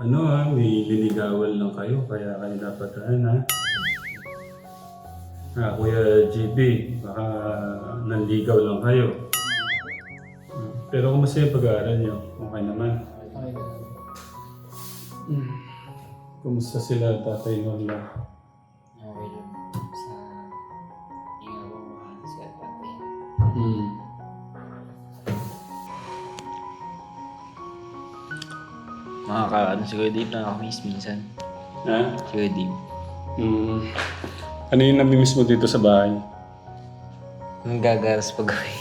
Ano ha, may liligawan lang kayo, kaya kayo napatahan ha. Ah, Kuya JB, baka nanligaw lang kayo. Hmm. Pero kumusta yung pag-aaral niyo? Okay naman. Na. Kumusta sila tatay Norla? Okay lang. Sa inga ko sa tatay. Hmm. Makaka, ano, si Kuya Dave nakakamiss minsan. Ha? Si Kuya Dave. Hmm. Ano yung namimiss mo dito sa bahay? Ang gagaras pag uwi.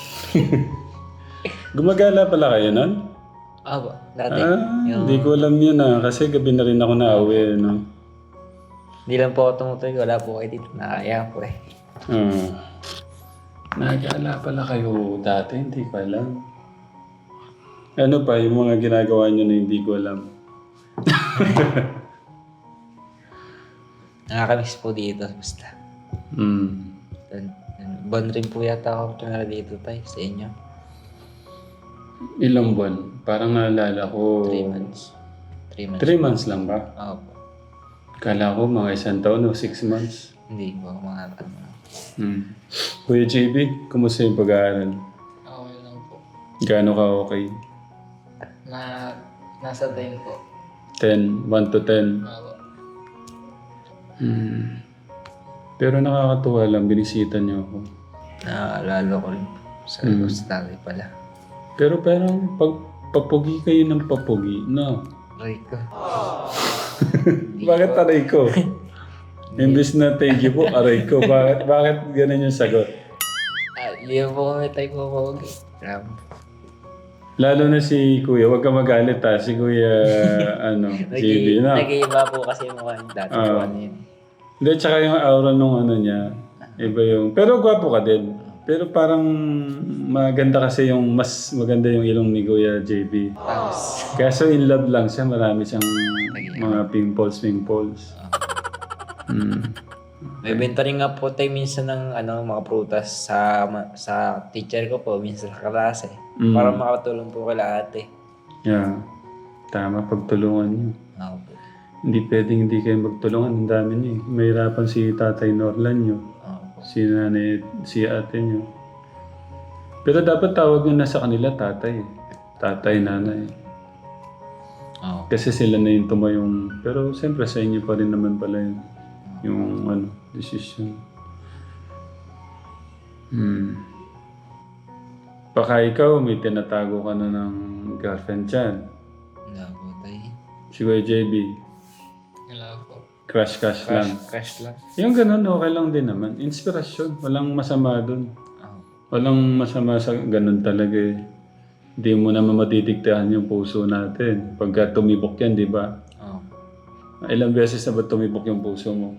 Gumagala pala kayo nun? Ah, ba? Dati. Ah, hindi ko alam yun ah. Kasi gabi na rin ako na-uwi, no? Hindi lang po ako tumutuloy. Wala po kayo dito. Nakaya po eh. Hmm. Nagala pala kayo dati, hindi ko alam. Ano pa, yung mga ginagawa nyo na hindi ko alam. Nakakamiss po dito. Basta. Hmm. Dan- dan- Buwan rin po yata ako tumira dito tayo sa inyo. Ilang buwan? Parang naalala ko... 3 months. 3 months. Three months lang ba? Oo po. Kala ko mga isang taon o six months. Hindi po. Mga ano. Hmm. Kuya JB, kumusta yung pag-aaral? Okay lang po. Gaano ka okay? Na, nasa 10 po. 10, 1 to 10. Ako. Hmm. Pero nakakatuwa lang, binisita niyo ako. Naalala ko rin. Sa tatay pala. Pero parang pag papugi kayo ng papugi, no? Rico. Bakit aray ko? Imbis na thank you po, aray ko. Bakit, bakit ganun yung sagot? Ah, hindi po kami tayo po Grabe. Lalo na si Kuya, wag ka magalit ha. Si Kuya, ano, JB, no? Nag-iiba po kasi yung mukha niya dati. Ah. po ano yun. Hindi, tsaka yung aura nung ano niya, iba yung... Pero gwapo ka din. Pero parang maganda kasi yung mas maganda yung ilong ni Kuya JB. Kaso in love lang siya, marami siyang mga pimples, pimples. Hmm. May benta rin nga po tayo minsan ng ano, mga prutas sa sa teacher ko po, minsan sa klase. Mm. Para makatulong po kila ate. Yeah. Tama, pagtulungan niyo. Ako po. Hindi pwedeng hindi kayo magtulungan. Ang dami niyo. eh. Mahirapan si Tatay Norlan niyo. Ako po. Si nanay, si ate niyo. Pero dapat tawag nyo na sa kanila tatay. eh. Tatay, nanay. Ako. Kasi sila na yung tumayong... Pero siyempre sa inyo pa rin naman pala yun. Yung ano, decision. Hmm. Baka ikaw, may tinatago ka na ng girlfriend dyan. Wala po tayo. Si Kuya JB, Wala po. crush-crush lang. Crash lang. Yung ganun, okay lang din naman. Inspirasyon. Walang masama dun. Ako. Walang masama sa ganun talaga eh. Hindi mo naman matitiktahan yung puso natin. Pagka tumibok yan, di ba? Ako. Ilang beses na ba tumibok yung puso mo?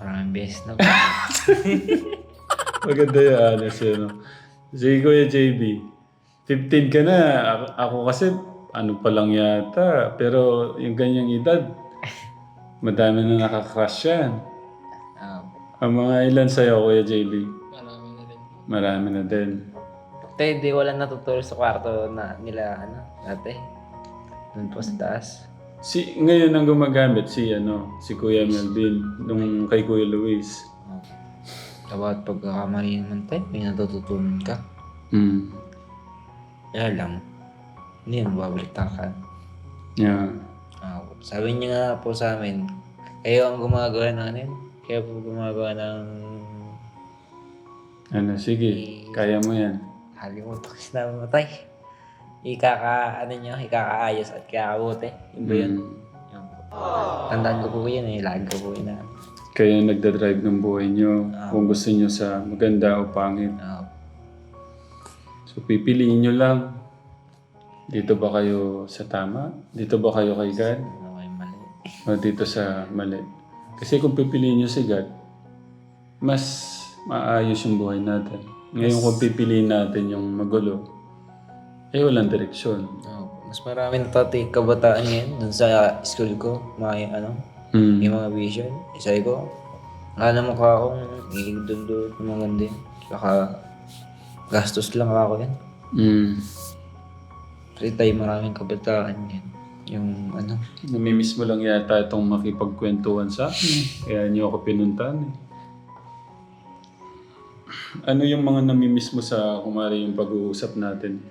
Maraming beses na. Maganda yan, honest yun. no? Si Kuya JB, 15 ka na. Ako, ako kasi, ano pa lang yata. Pero yung ganyang edad, madami na nakakrush yan. Ako. Ang mga ilan sa'yo, Kuya JB? Marami na rin. Marami na din. Di wala natutulog sa kwarto na nila, ano, dati. Doon po sa taas. Si, ngayon ang gumagamit si, ano, si Kuya Melvin, nung kay Kuya Luis. Dapat pagkakamali naman tayo, may natututunan ka. Hmm. Kaya lang, hindi yan babalik ka. Yeah. Ah, sabi niya nga po sa amin, kayo ang gumagawa ng ano yun? Kayo po gumagawa ng... Ano, sige. Kaya mo yan. Kalimutan kasi namin matay. Ikaka, ano nyo, ikakaayos at kakabuti. Yun ba yun? Hmm. Yun po. Tandaan ko po yun eh, lagi ko po yun na. Kaya nagdadrive ng buhay nyo kung gusto nyo sa maganda o pangit. Ah, So pipiliin nyo lang. Dito ba kayo sa tama? Dito ba kayo kay God? ano kayo mali. O dito sa mali? Kasi kung pipiliin nyo si God, mas maayos yung buhay natin. Ngayon kung pipiliin natin yung magulo, eh walang direksyon. Ah, mas marami na tati kabataan ngayon dun sa school ko. Mga ano, Hmm. yung mga vision. Sabi ko, wala naman ka akong iligduldo ng mga ganda yun. Saka, gastos lang ako yan. Hmm. Kasi tayo maraming kabataan yan. Yung ano, Namimiss mo lang yata itong makipagkwentuhan sa akin. Kaya niyo ako pinuntahan eh. Ano yung mga namimiss mo sa kumari yung pag-uusap natin?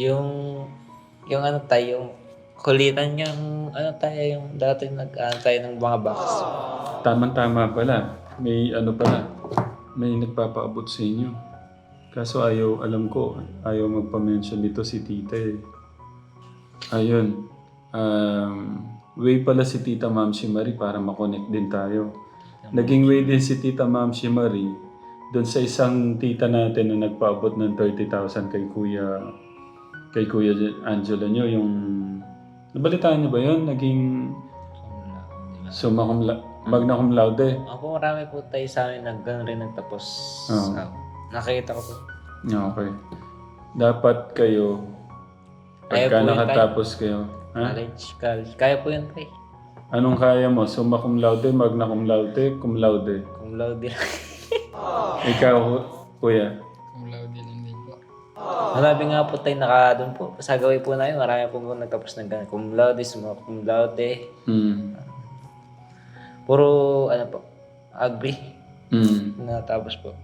Yung, yung ano tayo, yung kulitan yung, ano tayo, yung dati nag, ano tayo ng mga box. Tama-tama pala. May ano pala. May nagpapaabot sa inyo. Kaso ayaw, alam ko, ayaw magpa-mention dito si tita eh. Ayun. Um, way pala si tita Ma'am si Marie para makonect din tayo. Naging way din si tita Ma'am si Marie doon sa isang tita natin na nagpaabot ng 30,000 kay Kuya kay Kuya Angelo nyo yung nabalitaan niyo ba yun? Naging summa cum la- magna cum laude. Ako marami po tayo sa amin nag ganun rin nagtapos. Oo. Ah, nakita ko po. Okay. Dapat kayo, Kaya pagka po yun, nakatapos kayo, ha? College, college. Kaya po yun tayo. Anong kaya mo? Summa cum laude, magna cum laude, cum laude. Kung laude lang. Ikaw, kuya. Po. Marami nga po tayo naka doon po. Sa gawin po namin, marami po po nagtapos ng ganun. Kung laude, suma kung laude. Hmm. Puro, ano po, agree. Hmm. Natapos po.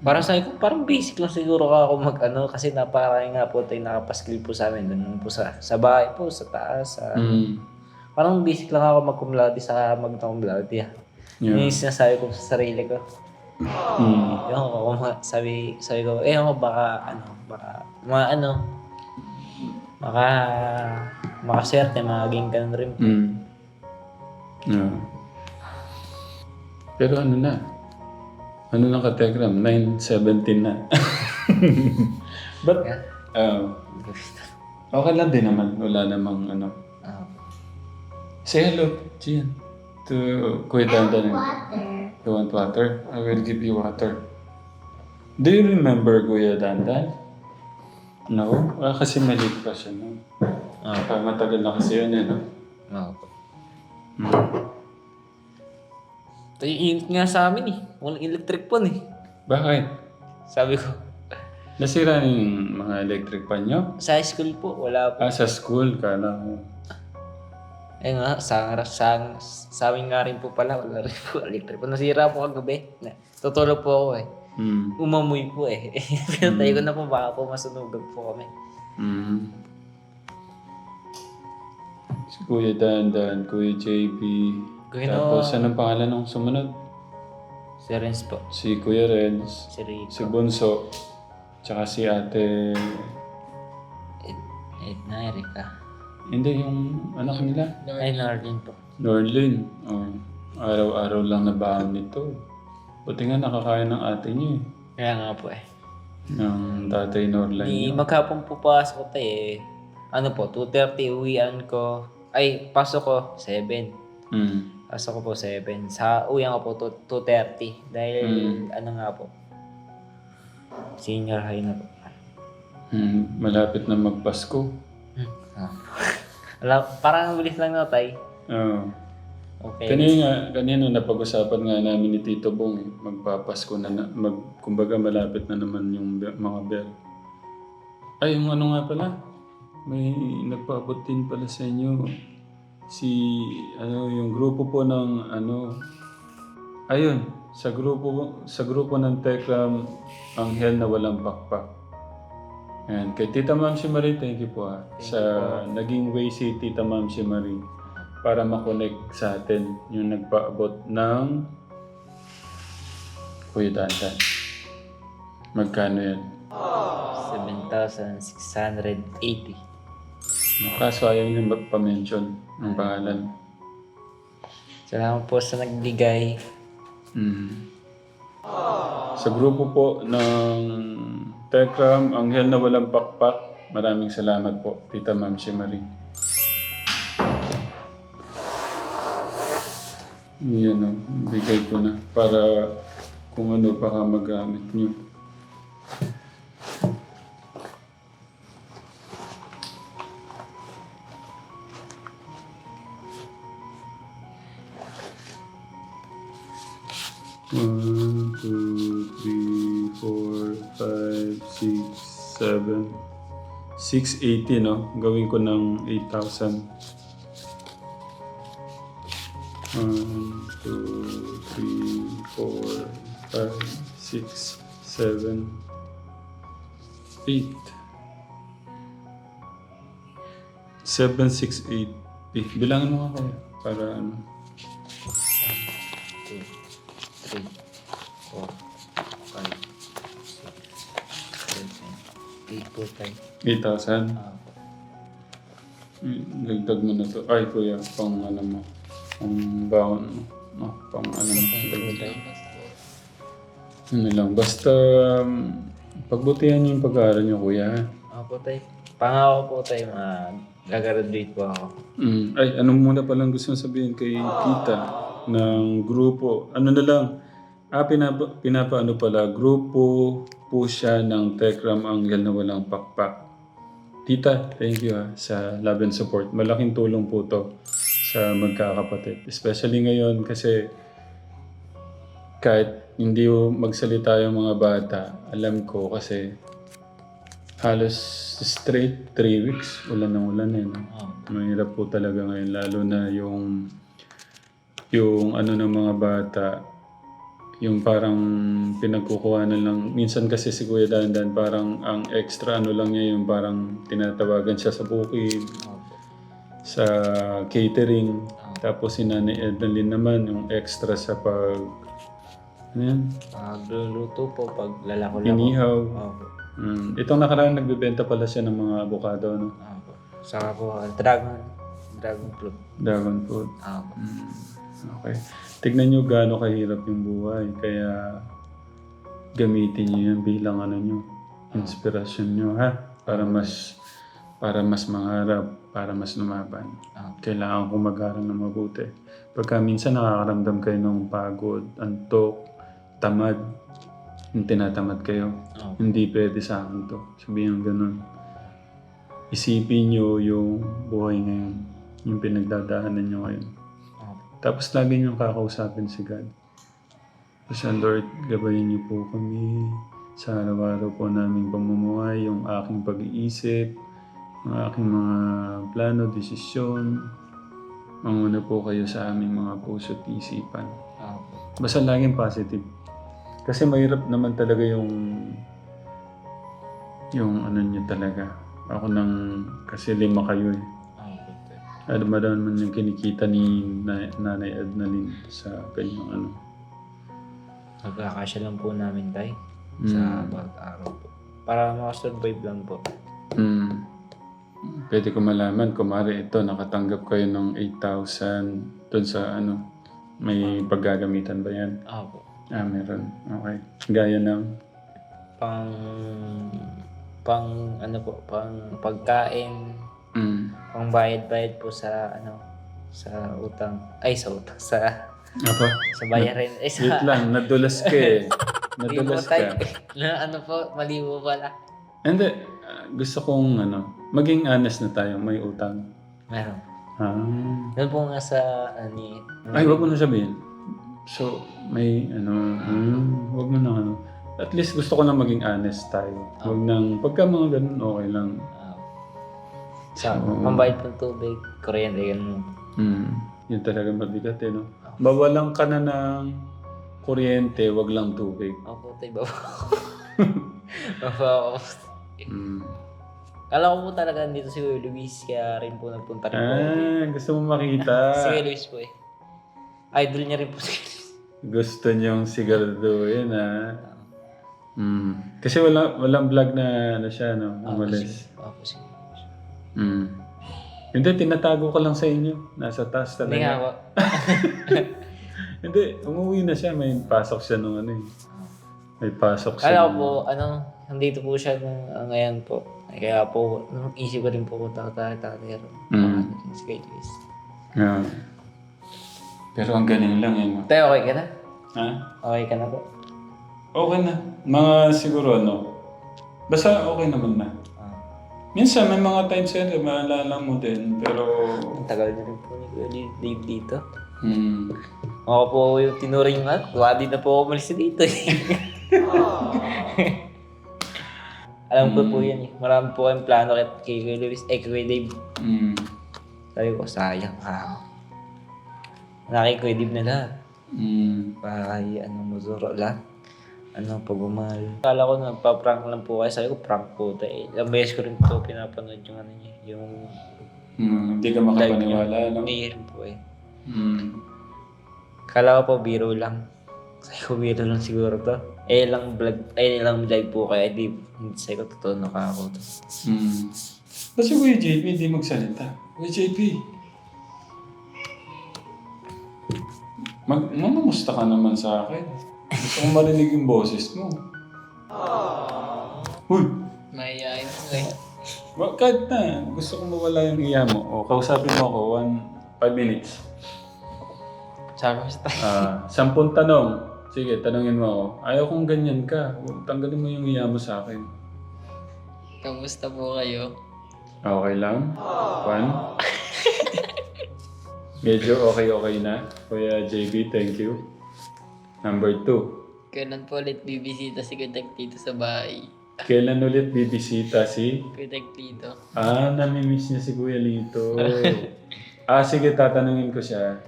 Parang sabi ko, parang basic lang siguro ka ako mag ano kasi naparami nga po tayo nakapaskill po sa amin doon po sa, sa bahay po, sa taas. Sa, Hmm. Parang basic lang ako mag cum laude sa mag cum laude. Yeah. Yeah. Yun yung sinasabi ko sa sarili ko. Hmm. Yung ako, ma- sabi, sabi ko, eh ako baka, ano, baka, mga ano, baka, makaswerte, maging ganun rin. Hmm. Yeah. Pero ano na? Ano na ka Telegram? 9.17 na. But, Yeah. uh, okay lang din naman. Wala namang ano. Ah, Say hello, Gian. To Kuya Dandan. You want water? I will give you water. Do you remember Kuya Dandan? No? Ah, kasi maliit pa siya, no? ah, Ah, matagal na kasi yun, eh, no? ah. Hmm. Ito yung init nga sa amin eh. Walang electric pan eh. Bakit? Sabi ko, Nasira na yung mga electric pan nyo? sa high school po, wala po. Ah, sa school, kala ko. Eh nga, sa, sa, sa amin nga rin po pala, wala rin po electric pan. Nasira po kagabi. Na, tutulog po ako eh. Hmm. Umamoy po eh. Pinatay ko na po, baka po masunugan po kami. Hmm. Si Kuya Dandan, Kuya JB. Kuya Tapos, anong pangalan ng sumunod? Si Renz po. Si Kuya Renz. Si Rico. Si Bunso. Tsaka si ate... Ed, Edna, Erika. Hindi, yung anak nila. Ay, Narlin po. Norlin. Oh, araw-araw lang na baon nito. Buti nga nakakain ng ate niyo eh. Kaya nga po eh. Ng tatay Norlin Di niyo. maghapon po pasok ko tayo eh. Ano po, 2.30 uwian ko. Ay, pasok ko, 7. Hmm. Pasok ko po 7. Sa uwian ko po, two- 2.30. Dahil, ano nga po, senior high na po. Hmm. Malapit na magpasko. Hmm. Ah. Wala, parang ang bilis lang na tay. Oo. Okay. Kanina, kanina napag-usapan nga namin ni Tito Bong eh. Magpapasko na, na mag, kumbaga malapit na naman yung be- mga bell. Ay, yung ano nga pala. May nagpaabot din pala sa inyo. Si, ano, yung grupo po ng, ano, ayun, sa grupo, sa grupo ng Tekram, Anghel na walang pakpak. Ayan, kay Tita Ma'am si Marie, thank you po ah. sa naging way si Tita Ma'am si Marie para makonect sa atin yung nagpaabot ng Kuya Dandan. Magkano yan? 7,680. Kaso ayaw niya magpa-mention ng pangalan. Salamat po sa nagbigay. Mm. Sa grupo po ng Tekram, Anghel na walang pakpak, maraming salamat po, Tita Ma'am si Marie. Yan o, bigay ko na para kung ano baka magamit niyo. 680, no? Gawin ko ng 8,000. 1, 2, 3, 4, 5, 6, 7, 8. 7, 6, 8. Eh, bilangin mo kaya. Para ano. 2, 3, 4, 5, 6, 7, 8 po tayo. 8,000. Ah. Mm, Dagdag mo na to. Ay, kuya, pang ano mo. Pang baon mo. No, pang ano mo. Dagdag. Ano lang. Basta, um, pagbutihan niyo yung pag-aaral niyo, kuya. ha? Ah, po tayo. Pangako po tayo, uh, gagraduate po ako. Mm. Ay, ano muna palang gusto sabihin kay Tita ng grupo. Ano na lang, ah, pinapa, pinapaano pala, grupo po siya ng Tekram Angel na walang pakpak. Tita, thank you ha, sa love and support. Malaking tulong po to sa magkakapatid. Especially ngayon kasi kahit hindi mo magsalita yung mga bata, alam ko kasi halos straight 3 weeks, ulan ng ulan eh. No? Ah, Mahirap po talaga ngayon, lalo na yung yung ano ng mga bata, yung parang pinagkukuha na lang. Minsan kasi si Kuya Dandan, parang ang extra ano lang niya, yung parang tinatawagan siya sa bukid, sa catering. Tapos si Nanay Ednalyn naman, yung extra sa pag, ano yan, Pagluluto po, pag lalako lang. inihaw. Ah, po. Mm. Itong nakaraan, nagbebenta pala siya ng mga avocado, no? Ah, po. Saka po, dragon. Dragon fruit. Dragon fruit. Ah, po. Mm, Okay. Tignan nyo gaano kahirap yung buhay. Kaya gamitin nyo yan bilang ano nyo, inspirasyon nyo ha. Para mas para mas mangarap, para mas lumaban. Ah, Kailangan kong mag-aral ng mabuti. Pagka minsan nakakaramdam kayo ng pagod, antok, tamad, yung tinatamad kayo, ah, hindi pwede sa akin to. Sabihin ganun. Isipin nyo yung buhay ngayon, yung pinagdadaanan nyo ngayon. Tapos lagi niyong kakausapin si God. Kasi Lord, gabayin niyo po kami sa araw-araw po namin pamumuhay, yung aking pag-iisip, yung aking mga plano, desisyon. Manguna po kayo sa aming mga puso at isipan. Basta laging positive. Kasi mahirap naman talaga yung yung ano niyo talaga. Ako nang kasi lima kayo eh. Ano ba naman yung kinikita ni na- Nanay Ednalyn sa kanyang ano? Nagkakasya lang po namin tayo sa bawat araw po. Para makasurvive lang po. Mm. Pwede ko malaman, kumari ito, nakatanggap kayo ng 8,000 doon sa ano, may paggagamitan ba yan? Ah, po. Ah, meron. Okay. Gaya ng, Pang... Pang ano po, pang pagkain, mm. pang bayad-bayad po sa ano, sa utang. Ay, sa utang. Sa, Apa? sa bayarin. Eh, sa... Wait lang, nadulas ka eh. Nadulas ka. na ano po, mali po pala. Hindi, ah, gusto kong ano, maging honest na tayo, may utang. Meron. Ah. Doon po nga sa, ani, Ay, wag mo na sabihin. So, may ano, hmm, wag mo na ano. At least gusto ko na maging honest tayo. Wag nang, pagka mga ganun, okay lang. Ah, sa Oo. pambayad ng tubig, kuryente, ganun. Hmm. Yun talaga mabigat eh, no? Bawalan ka na ng kuryente, wag lang tubig. Opo, tayo baba. baba ako. Hmm. Kala ko po talaga dito si Kuya Luis, kaya rin po nagpunta rin po. ako. Ah, gusto mo makita. Si Kuya Luis po eh. Idol niya rin po si Kuya Luis. Gusto niyong siguraduhin, ha? Hmm. Kasi wala, walang vlog na ano siya, no? Umalis. Opo, si Hmm. Hindi, tinatago ka lang sa inyo. Nasa taas talaga. Hindi nga po. Hindi, umuwi na siya. May pasok siya nung ano eh. May pasok siya. Kala ko po, ano, nandito po siya nung uh, ngayon po. Kaya po, nung isip ko rin po kung tatay-tatay rin. Mm. Ano si Kuya Luis. Yeah. Pero ang galing lang eh. no? Tayo, okay ka na? Ha? Okay ka na po? Okay na. Mga siguro ano. Basta okay naman na. Minsan may mga times yan, eh, maalala mo din. Pero... Ang tagal na rin po ni Kuya Li- Dave dito. Hmm. Ako po yung tinuring at wadi na po ako umalis dito eh. Alam ko po yan eh. Marami po kayong plano kay, kay Kuya Luis, eh kay Kuya Dave. Mm. Sabi ko, sayang ka. Nakay Kuya Dave na lahat. Mm. Para kay ano, Muzuro lang. Ano, pagmamahal. Kala ko nagpa-prank lang po kayo. Sabi ko, prank po tayo. Ilang beses ko rin po pinapanood yung ano niya. Yung Mm. Hindi ka makapaniwala, no? hindi rin po eh. Mm. Kala ko po biro lang. Sabi ko, biro lang siguro to. Eh lang vlog, eh lang live po kaya di, hindi sabi ko, totoo na ka ako to. Mm. Ba't si Kuya JP hindi magsalita? Kuya JP. Mag mamamusta ka naman sa akin. Gusto kong marinig yung boses mo. Uy! Mahihayin po eh. Wa- Kahit na, gusto kong mawala yung iya mo. O, kausapin mo ako, one, five minutes. Mo sa tayo. Ah, sampung tanong. Sige, tanongin mo ako. Ayaw kong ganyan ka. Tanggalin mo yung iya mo sa akin. Kamusta po kayo? Okay lang? One? Medyo okay-okay na. Kuya JB, thank you. Number two. Kailan po ulit bibisita si Kutek Tito sa bahay? Kailan ulit bibisita si... Kutek Tito. Ah, namimiss niya si Kuya Lito. ah, sige, tatanungin ko siya.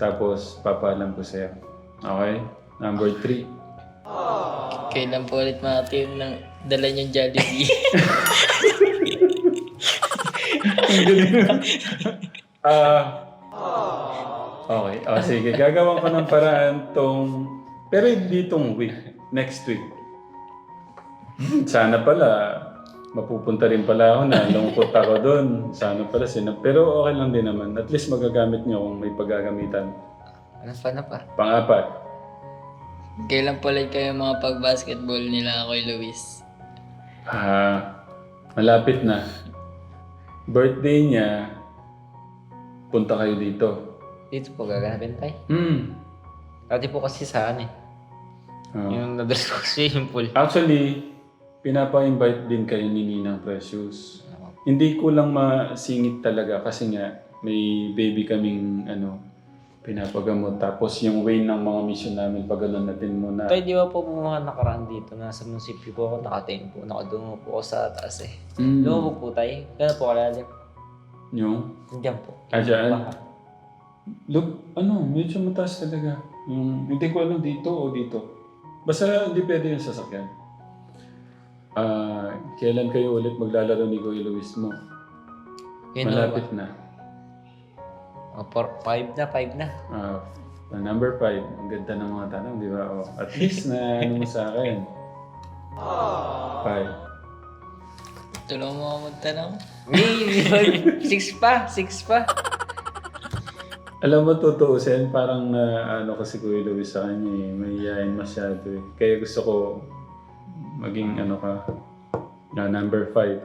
Tapos, papaalam ko sa'yo. Okay? Number three. Kailan po ulit makatiim ng dala niyong Jollibee? Ah. Okay. Ah, sige. Gagawan ko ng paraan tong... Pero hindi tong week. Next week. Hmm, Sana pala, mapupunta rin pala ako na lungkot ako doon. Sana pala sina... Pero okay lang din naman. At least magagamit niyo kung may paggagamitan. Ano pa na pa? Pangapat. Kailan ulit kayo mga pag-basketball nila kay Luis? Ah, malapit na. Birthday niya, punta kayo dito. Dito po gaganapin tayo. Hmm. Dati po kasi sa ano eh. Ah. Yung nadres ko swimming pool. Actually, pinapa-invite din kayo ni Ninang Precious. Hindi ko lang masingit talaga kasi nga may baby kaming ano, pinapagamot. Tapos yung way ng mga mission namin, pagano'n natin muna. Tayo di ba po mga nakaraan dito, nasa munisipyo po ako, nakatingin po, nakadungo po ako sa taas eh. Mm, Lumabog po tayo. Gano'n po kalalim. yung, Diyan po. Ah, dyan? Look, ano, medyo mataas talaga. Yung, hindi ko alam dito o dito. Basta hindi pwede yung sasakyan. Ah, kailan kayo ulit maglalaro ni Kuya Luis mo? Yun Malapit na. Oh, four, five na, five na. Ah, number five. Ang ganda ng mga tanong, di ba? Oh, at least na ano mo sa akin. Five. Tulungan mo ako magtanong. Six pa, six pa. Alam mo, tutuusin, parang na ano kasi Kuya Luis sa kanya eh. Mahihayin masyado eh. Kaya gusto ko maging ano ka, na number five.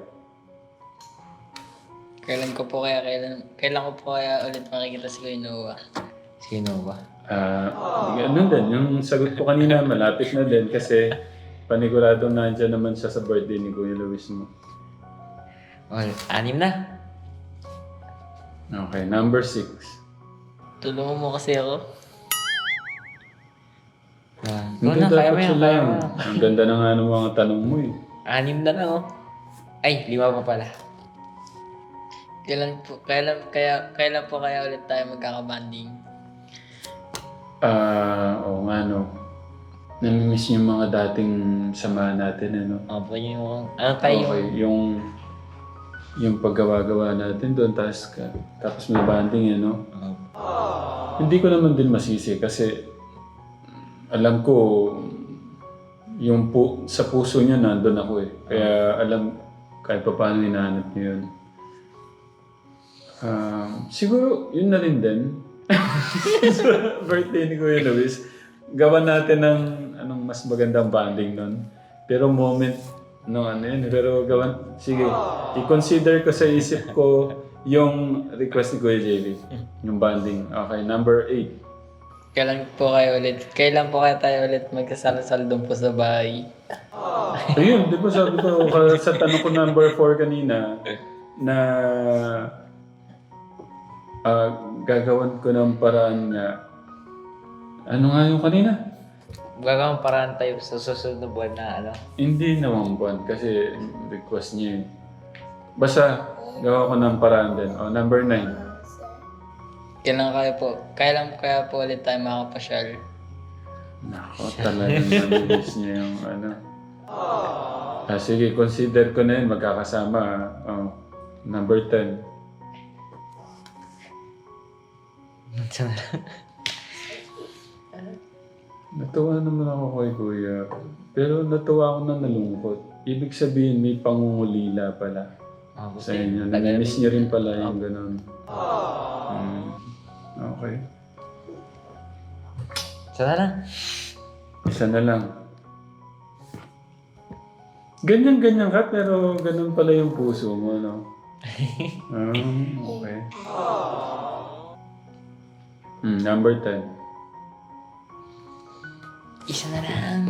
Kailan ko po kaya, kailan, kailan ko po kaya ulit makikita si Kuya Noah? Sino ba? Ah, ganun din. Yung sagot ko kanina, malapit na din kasi paniguradong nandyan naman siya sa birthday ni Kuya Luis mo. Oh, anim na. Okay, number six. Tulungan mo kasi ako. Ah, go Hindi na, kaya mo yan, kaya mo yan. Ang ganda na nga ng mga tanong mo eh. Anim na lang oh. Ay, lima pa pala. Kailan po, kailan, kaya, kailan po kaya ulit tayo magkakabanding? Ah, oo nga no. Namimiss yung mga dating samahan natin ano. Opo, yung, ano tayo Okay, yung, yung yung paggawa-gawa natin doon tapos tapos may banding ano. Oh, Hindi ko naman din masisi kasi alam ko yung pu- sa puso niya nandun ako eh. Kaya alam kahit pa paano hinahanap niyo yun. Um, siguro yun na rin din. birthday ni Kuya Luis, gawa natin ng anong mas magandang banding nun. Pero moment no ano yun. Pero gawan, sige, i-consider ko sa isip ko yung request ni Kuya JB. Yung banding. Okay, number 8. Kailan po kayo ulit, kailan po kaya tayo ulit magkasal-sal doon po sa bahay? Ayun, di ba sabi ko ka- sa tanong ko number 4 kanina na ah, gagawan ko ng paraan nga. Ano nga yung kanina? Gagawang paraan tayo sa susunod na buwan na ano. Hindi naman buwan kasi request niya eh. Basta, gawa ko ng paraan din. O, number nine. Kailan kaya po, kailan kaya po ulit tayo makakapasyal? Nako, talagang namiss niya yung ano. Ah, sige, consider ko na yun. Magkakasama. ah. Oh, number 10. Natuwa naman ako kay Kuya. Pero natuwa ako na nalungkot. Ibig sabihin, may pangungulila pala Ah, sa inyo. Nami-miss niyo rin pala yung ganun. Hmm. Okay. Sana lang. Isa na lang. Ganyan-ganyan ka, pero ganun pala yung puso mo, no? ah, okay. Hmm, number 10. Isa na lang.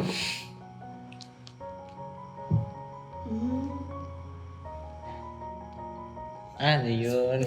Ano yun?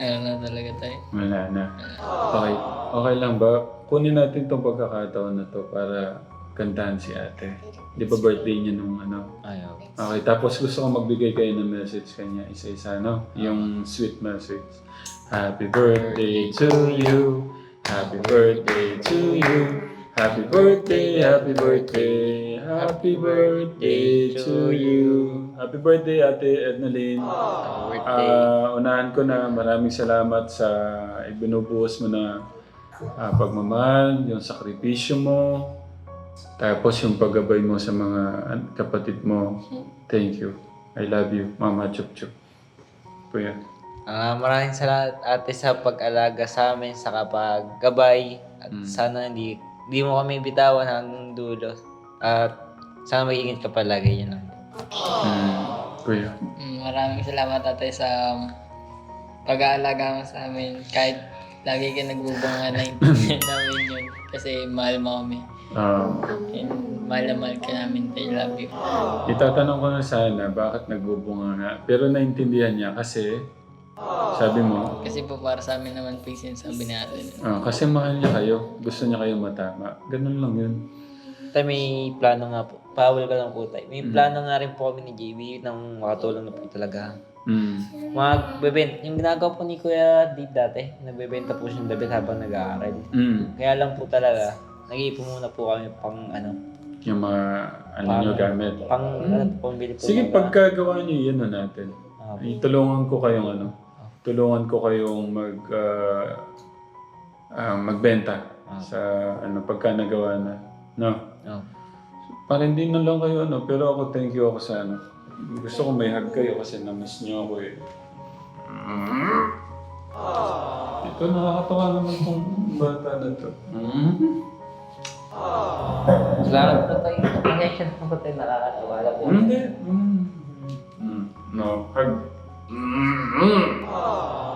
Ano na talaga tayo? Wala na. Okay. Okay lang ba? Kunin natin tong pagkakataon na to para kantahan si ate. Di ba birthday niya nung ano? Ayaw. Okay, tapos gusto ko magbigay kayo ng message kanya isa-isa, no? Yung sweet message. Happy birthday to you. Happy birthday to you. Happy birthday, happy birthday. Happy birthday to you. Happy birthday, Ate Ednaline. Happy birthday. Ah, unahan ko na maraming salamat sa ibinubuhos mo na ah, pagmamahal, yung sakripisyo mo, tapos yung paggabay mo sa mga kapatid mo. Thank you. I love you, Mama Chup Chup. Kuya. Ah, maraming salamat ate sa pag-alaga sa amin, sa kapaggabay. At Mm. sana hindi, hindi mo kami bitawan hanggang dulo. At sana mag-iingat ka palagi yun lang. Mm, kuya. Mm, Maraming salamat tatay sa pag-aalaga mo sa amin. Kahit lagi ka nagbubunga na namin yun. Kasi mahal mo kami. Ah, And mahal na mahal ka namin. I love you. itatanong ko na sana bakit nagbubunga nga. Pero naintindihan niya kasi sabi mo, Kasi po para sa amin naman po yung sinasabi natin. ah, kasi mahal niya kayo. Gusto niya kayo matama. Ganun lang yun. Tayo may plano nga po. Pawal ka lang po tayo. May plano nga rin po kami ni JB nang makatulong na po talaga. Mm. Magbebenta. Yung ginagawa po ni Kuya Dave dati, nagbebenta po siyang damit habang nag-aaral. Mm. Kaya lang po talaga, nag-iipon muna po kami pang ano, Yung mga ano nyo gamit. pang ano, pambili po. Sige, pagkagawa niyo yun na natin. Ah, Itulungan ko kayong ano. Tulungan ko kayong mag ah, ah, magbenta sa ano pagka nagawa na. No. oh. Para hindi na lang kayo ano, pero ako thank you ako sa ano. Gusto ko may hug kayo kasi na-miss niyo ako eh. Ito nakakatawa naman tong bata na to. Salamat po tayo. Pasensya na po tayo nakakatawa. Alam po. Hindi. Mm. No, hug. 음. 음. 아.